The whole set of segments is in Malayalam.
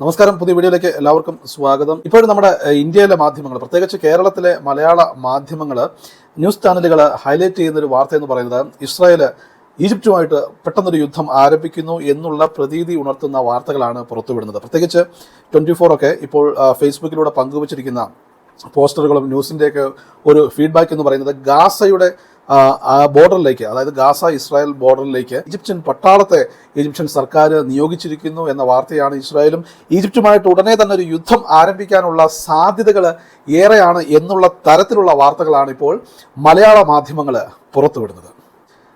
നമസ്കാരം. പുതിയ വീഡിയോയിലേക്ക് എല്ലാവർക്കും സ്വാഗതം. ഇപ്പോഴും നമ്മുടെ ഇന്ത്യയിലെ മാധ്യമങ്ങൾ പ്രത്യേകിച്ച് കേരളത്തിലെ മലയാള മാധ്യമങ്ങൾ ന്യൂസ് ചാനലുകൾ ഹൈലൈറ്റ് ചെയ്യുന്ന ഒരു വാർത്ത എന്ന് പറയുന്നത് ഇസ്രായേൽ ഈജിപ്തുമായിട്ട് പെട്ടെന്നൊരു യുദ്ധം ആരംഭിക്കുന്നു എന്നുള്ള പ്രതീതി ഉണർത്തുന്ന വാർത്തകളാണ് പുറത്തുവിടുന്നത്. പ്രത്യേകിച്ച് ട്വന്റി ഫോർ ഒക്കെ ഇപ്പോൾ ഫേസ്ബുക്കിലൂടെ പങ്കുവച്ചിരിക്കുന്ന പോസ്റ്ററുകളും ന്യൂസിന്റെയൊക്കെ ഒരു ഫീഡ്ബാക്ക് എന്ന് പറയുന്നത് ഗാസയുടെ ആ, ബോർഡറിലേക്ക് അതായത് ഗാസ ഇസ്രായേൽ ബോർഡറിലേക്ക് ഈജിപ്ഷ്യൻ പട്ടാളത്തെ ഈജിപ്ഷ്യൻ സർക്കാർ നിയോഗിച്ചിരിക്കുന്നു എന്ന വാർത്തയാണ് ഇസ്രായേലും ഈജിപ്തുമായിട്ട് ഉടനെ തന്നെ ഒരു യുദ്ധം ആരംഭിക്കാനുള്ള സാധ്യതകൾ ഏറെയാണ് എന്നുള്ള തരത്തിലുള്ള വാർത്തകളാണ് ഇപ്പോൾ മലയാള മാധ്യമങ്ങൾ പുറത്തുവിടുന്നത്.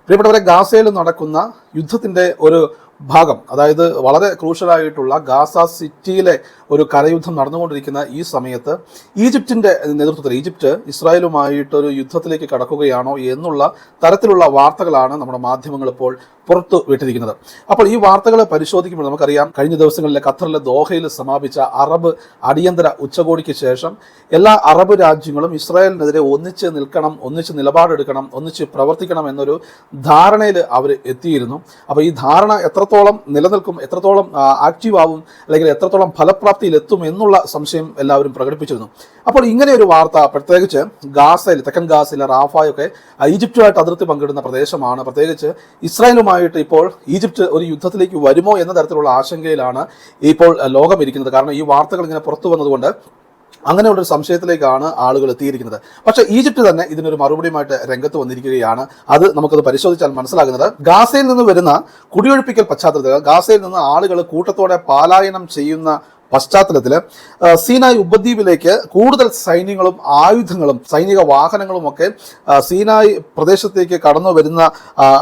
പ്രിയപ്പെട്ടവരെ ഗാസയിൽ നടക്കുന്ന യുദ്ധത്തിന്റെ ഒരു ഭാഗം അതായത് വളരെ ക്രൂഷ്യലായിട്ടുള്ള ഗാസ സിറ്റിയിലെ ഒരു കരയുദ്ധം നടന്നുകൊണ്ടിരിക്കുന്ന ഈ സമയത്ത് ഈജിപ്തിന്റെ നേതൃത്വത്തിൽ ഈജിപ്റ്റ് ഇസ്രായേലുമായിട്ടൊരു യുദ്ധത്തിലേക്ക് കടക്കുകയാണോ എന്നുള്ള തരത്തിലുള്ള വാർത്തകളാണ് നമ്മുടെ മാധ്യമങ്ങൾ ഇപ്പോൾ പുറത്തു വിട്ടിരിക്കുന്നത്. അപ്പോൾ ഈ വാർത്തകൾ പരിശോധിക്കുമ്പോൾ നമുക്കറിയാം കഴിഞ്ഞ ദിവസങ്ങളിലെ ഖത്തറിലെ ദോഹയിൽ സമാപിച്ച അറബ് അടിയന്തര ഉച്ചകോടിക്ക് ശേഷം എല്ലാ അറബ് രാജ്യങ്ങളും ഇസ്രായേലിനെതിരെ ഒന്നിച്ച് നിൽക്കണം ഒന്നിച്ച് നിലപാടെടുക്കണം ഒന്നിച്ച് പ്രവർത്തിക്കണം എന്നൊരു ധാരണയിൽ അവർ എത്തിയിരുന്നു. അപ്പോൾ ഈ ധാരണ എത്രത്തോളം നിലനിൽക്കും എത്രത്തോളം ആക്റ്റീവ് ആവും അല്ലെങ്കിൽ എത്രത്തോളം ഫലപ്രാപ്തിയിൽ എത്തും എന്നുള്ള സംശയം എല്ലാവരും പ്രകടിപ്പിച്ചിരുന്നു. അപ്പോൾ ഇങ്ങനെ ഒരു വാർത്ത പ്രത്യേകിച്ച് ഗാസയിൽ തെക്കൻ ഗാസയിൽ റാഫായൊക്കെ ഈജിപ്റ്റുമായിട്ട് അതിർത്തി പങ്കിടുന്ന പ്രദേശമാണ്. പ്രത്യേകിച്ച് ഇസ്രായേലുമായിട്ട് ഇപ്പോൾ ഈജിപ്റ്റ് ഒരു യുദ്ധത്തിലേക്ക് വരുമോ എന്ന തരത്തിലുള്ള ആശങ്കയിലാണ് ഇപ്പോൾ ലോകം ഇരിക്കുന്നത് കാരണം ഈ വാർത്തകൾ ഇങ്ങനെ പുറത്തു വന്നതുകൊണ്ട് അങ്ങനെയുള്ള ഒരു സംശയത്തിലേക്കാണ് ആളുകൾ എത്തിയിരിക്കുന്നത്. പക്ഷേ ഈജിപ്ത് തന്നെ ഇതിനൊരു മറുപടിയുമായിട്ട് രംഗത്ത് വന്നിരിക്കുകയാണ്. അത് നമുക്കത് പരിശോധിച്ചാൽ മനസ്സിലാകുന്നത്. ഗാസയിൽ നിന്ന് വരുന്ന കുടിയൊഴിപ്പിക്കൽ പശ്ചാത്തലത്തിൽ ഗാസയിൽ നിന്ന് ആളുകൾ കൂട്ടത്തോടെ പാലായനം ചെയ്യുന്ന പശ്ചാത്തലത്തിൽ സീനായ് ഉപദ്വീപിലേക്ക് കൂടുതൽ സൈന്യങ്ങളും ആയുധങ്ങളും സൈനിക വാഹനങ്ങളും ഒക്കെ സീനായ് പ്രദേശത്തേക്ക് കടന്നു വരുന്ന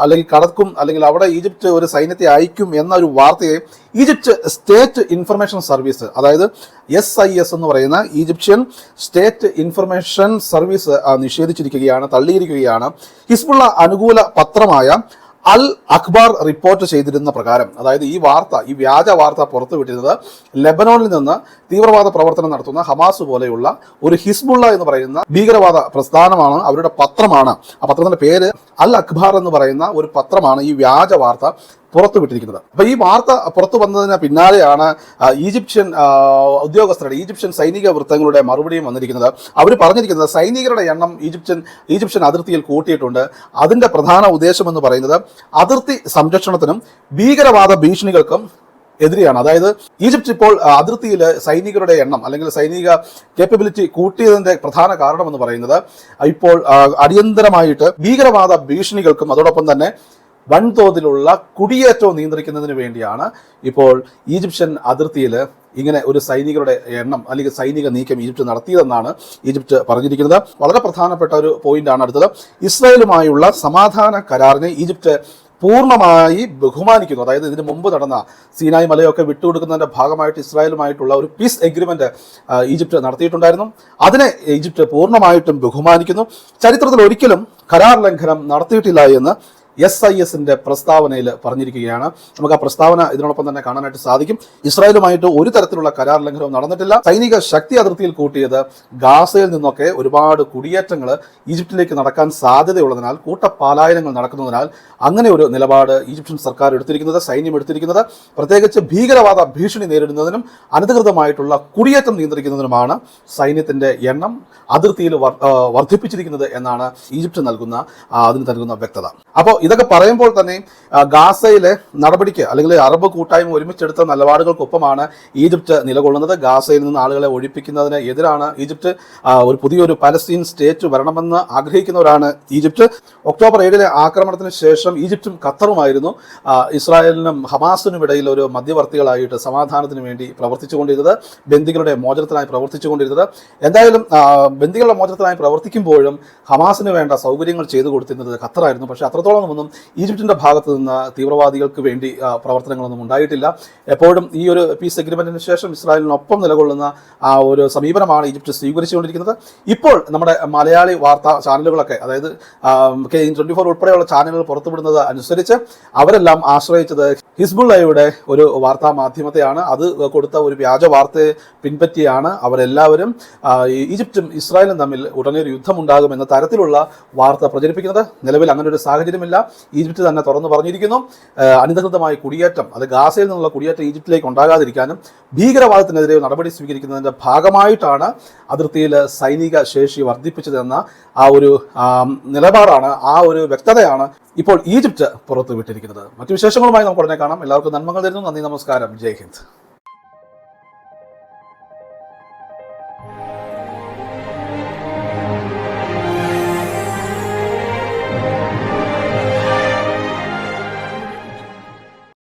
അല്ലെങ്കിൽ കടക്കും അല്ലെങ്കിൽ അവിടെ ഈജിപ്റ്റ് ഒരു സൈന്യത്തെ അയക്കും എന്ന ഒരു വാർത്തയെ ഈജിപ്റ്റ് സ്റ്റേറ്റ് ഇൻഫർമേഷൻ സർവീസ് അതായത് എസ് ഐ എസ് എന്ന് പറയുന്ന ഈജിപ്ഷ്യൻ സ്റ്റേറ്റ് ഇൻഫർമേഷൻ സർവീസ് നിഷേധിച്ചിരിക്കുകയാണ് തള്ളിയിരിക്കുകയാണ്. ഹിസ്ബുള്ള അനുകൂല പത്രമായ അൽ അക്ബാർ റിപ്പോർട്ട് ചെയ്തിരുന്ന പ്രകാരം അതായത് ഈ വാർത്ത ഈ വ്യാജ വാർത്ത പുറത്തുവിട്ടിരുന്നത് ലെബനോണിൽ നിന്ന് തീവ്രവാദ പ്രവർത്തനം നടത്തുന്ന ഹമാസ് പോലെയുള്ള ഒരു ഹിസ്ബുള്ള എന്ന് പറയുന്ന ഭീകരവാദ പ്രസ്ഥാനമാണ് അവരുടെ പത്രമാണ്. ആ പത്രത്തിന്റെ പേര് അൽ അക്ബാർ എന്ന് പറയുന്ന ഒരു പത്രമാണ് ഈ വ്യാജ വാർത്ത പുറത്തുവിട്ടിരിക്കുന്നത് അപ്പൊ ഈ വാർത്ത പുറത്തു വന്നതിന് പിന്നാലെയാണ് ഈജിപ്ഷ്യൻ ഉദ്യോഗസ്ഥരുടെ ഈജിപ്ഷ്യൻ സൈനിക വൃത്തങ്ങളുടെ മറുപടിയും വന്നിരിക്കുന്നത്. അവർ പറഞ്ഞിരിക്കുന്നത് സൈനികരുടെ എണ്ണം ഈജിപ്ഷ്യൻ ഈജിപ്ഷ്യൻ അതിർത്തിയിൽ കൂട്ടിയിട്ടുണ്ട്. അതിന്റെ പ്രധാന ഉദ്ദേശം എന്ന് പറയുന്നത് അതിർത്തി സംരക്ഷണത്തിനും ഭീകരവാദ ഭീഷണികൾക്കും എതിരെയാണ്. അതായത് ഈജിപ്ത് ഇപ്പോൾ അതിർത്തിയിൽ സൈനികരുടെ എണ്ണം അല്ലെങ്കിൽ സൈനിക കേപ്പബിലിറ്റി കൂട്ടിയതിന്റെ പ്രധാന കാരണമെന്ന് പറയുന്നത് ഇപ്പോൾ അടിയന്തരമായിട്ട് ഭീകരവാദ ഭീഷണികൾക്കും അതോടൊപ്പം തന്നെ വൻതോതിലുള്ള കുടിയേറ്റവും നിയന്ത്രിക്കുന്നതിന് വേണ്ടിയാണ് ഇപ്പോൾ ഈജിപ്ഷ്യൻ അതിർത്തിയിൽ ഇങ്ങനെ ഒരു സൈനികരുടെ എണ്ണം അല്ലെങ്കിൽ സൈനിക നീക്കം ഈജിപ്റ്റ് നടത്തിയതെന്നാണ് ഈജിപ്റ്റ് പറഞ്ഞിരിക്കുന്നത്. വളരെ പ്രധാനപ്പെട്ട ഒരു പോയിന്റാണ് അടുത്തത്. ഇസ്രായേലുമായുള്ള സമാധാന കരാറിനെ ഈജിപ്റ്റ് പൂർണമായി ബഹുമാനിക്കുന്നു. അതായത് ഇതിനു മുമ്പ് നടന്ന സീനായ് മലയൊക്കെ വിട്ടുകൊടുക്കുന്നതിന്റെ ഭാഗമായിട്ട് ഇസ്രായേലുമായിട്ടുള്ള ഒരു പീസ് എഗ്രിമെന്റ് ഈജിപ്റ്റ് നടത്തിയിട്ടുണ്ടായിരുന്നു. അതിനെ ഈജിപ്റ്റ് പൂർണമായിട്ടും ബഹുമാനിക്കുന്നു. ചരിത്രത്തിൽ ഒരിക്കലും കരാർ ലംഘനം നടത്തിയിട്ടില്ല എന്ന് എസ് ഐ എസിന്റെ പ്രസ്താവനയിൽ പറഞ്ഞിരിക്കുകയാണ്. നമുക്ക് ആ പ്രസ്താവന ഇതിനോടൊപ്പം തന്നെ കാണാനായിട്ട് സാധിക്കും. ഇസ്രായേലുമായിട്ട് ഒരു തരത്തിലുള്ള കരാർ ലംഘനവും നടന്നിട്ടില്ല. സൈനിക ശക്തി അതിർത്തിയിൽ കൂട്ടിയത് ഗാസയിൽ നിന്നൊക്കെ ഒരുപാട് കുടിയേറ്റങ്ങൾ ഈജിപ്തിലേക്ക് നടക്കാൻ സാധ്യതയുള്ളതിനാൽ കൂട്ടപാലായനങ്ങൾ നടക്കുന്നതിനാൽ അങ്ങനെ ഒരു നിലപാട് ഈജിപ്ഷ്യൻ സർക്കാർ എടുത്തിരിക്കുന്നത് സൈന്യം എടുത്തിരിക്കുന്നത്. പ്രത്യേകിച്ച് ഭീകരവാദ ഭീഷണി നേരിടുന്നതിനും അനധികൃതമായിട്ടുള്ള കുടിയേറ്റം നിയന്ത്രിക്കുന്നതിനുമാണ് സൈന്യത്തിന്റെ എണ്ണം അതിർത്തിയിൽ വർ- വർദ്ധിപ്പിച്ചിരിക്കുന്നത് എന്നാണ് ഈജിപ്ത് നൽകുന്ന അതിന് നൽകുന്ന വ്യക്തത. അപ്പോൾ ഇതൊക്കെ പറയുമ്പോൾ തന്നെ ഗാസയിലെ നടപടിക്ക് അല്ലെങ്കിൽ അറബ് കൂട്ടായ്മ ഒരുമിച്ചെടുത്ത നിലപാടുകൾക്കൊപ്പമാണ് ഈജിപ്റ്റ് നിലകൊള്ളുന്നത്. ഗാസയിൽ നിന്ന് ആളുകളെ ഒഴിപ്പിക്കുന്നതിന് എതിരാണ് ഈജിപ്റ്റ് ഒരു പുതിയൊരു പലസ്തീൻ സ്റ്റേറ്റ് വരണമെന്ന് ആഗ്രഹിക്കുന്നവരാണ് ഈജിപ്റ്റ് ഒക്ടോബർ ഏഴിലെ ആക്രമണത്തിന് ശേഷം ഈജിപ്തും ഖത്തറുമായിരുന്നു. ഇസ്രായേലിനും ഹമാസിനും ഇടയിൽ ഒരു മധ്യവർത്തികളായിട്ട് സമാധാനത്തിന് വേണ്ടി പ്രവർത്തിച്ചുകൊണ്ടിരുന്നത് ബന്ദികളുടെ മോചനത്തിനായി പ്രവർത്തിച്ചുകൊണ്ടിരുന്നത്. എന്തായാലും ബന്ദികളുടെ മോചനത്തിനായി പ്രവർത്തിക്കുമ്പോഴും ഹമാസിന് വേണ്ട സൗകര്യങ്ങൾ ചെയ്തു കൊടുത്തിരുന്നത് ഖത്തറായിരുന്നു. പക്ഷേ അത്രത്തോളം ഒന്നും ഈജിപ്തിന്റെ ഭാഗത്ത് നിന്ന് തീവ്രവാദികൾക്ക് വേണ്ടി പ്രവർത്തനങ്ങളൊന്നും ഉണ്ടായിട്ടില്ല. എപ്പോഴും ഈ ഒരു പീസ് എഗ്രിമെന്റിന് ശേഷം ഇസ്രായേലിനൊപ്പം നിലകൊള്ളുന്ന ആ ഒരു സമീപനമാണ് ഈജിപ്റ്റ് സ്വീകരിച്ചുകൊണ്ടിരിക്കുന്നത്. ഇപ്പോൾ നമ്മുടെ മലയാളി വാർത്താ ചാനലുകളൊക്കെ അതായത് കെ ട്വന്റി ഫോർ ഉൾപ്പെടെയുള്ള ചാനലുകൾ പുറത്തുവിടുന്നത് അനുസരിച്ച് അവരെല്ലാം ആശ്രയിച്ചത് ഹിസ്ബുള്ളയുടെ ഒരു വാർത്താ മാധ്യമത്തെയാണ്. അത് കൊടുത്ത ഒരു വ്യാജ വാർത്തയെ പിൻപറ്റിയാണ് അവരെല്ലാവരും ഈജിപ്തും ഇസ്രായേലും തമ്മിൽ ഉടനെ ഒരു യുദ്ധമുണ്ടാകും എന്ന തരത്തിലുള്ള വാർത്ത പ്രചരിപ്പിക്കുന്നത്. നിലവിൽ അങ്ങനെ ഒരു സാഹചര്യമില്ല. ഈജിപ്ത് തന്നെ തുറന്നു പറഞ്ഞിരിക്കുന്നു. അനധികൃതമായ കുടിയേറ്റം അത് ഗാസയിൽ നിന്നുള്ള കുടിയേറ്റം ഈജിപ്തിലേക്ക് ഉണ്ടാകാതിരിക്കാനും ഭീകരവാദത്തിനെതിരെ നടപടി സ്വീകരിക്കുന്നതിന്റെ ഭാഗമായിട്ടാണ് അതിർത്തിയിൽ സൈനിക ശേഷി വർദ്ധിപ്പിച്ചതെന്ന ആ ഒരു നിലപാടാണ് ആ ഒരു വ്യക്തതയാണ് ഇപ്പോൾ ഈജിപ്റ്റ് പുറത്തുവിട്ടിരിക്കുന്നത്. മറ്റു വിശേഷങ്ങളുമായി നമുക്ക് ഉടനെ കാണാം. എല്ലാവർക്കും നന്മകൾ തരുന്നു. നന്ദി നമസ്കാരം. ജയ് ഹിന്ദ്.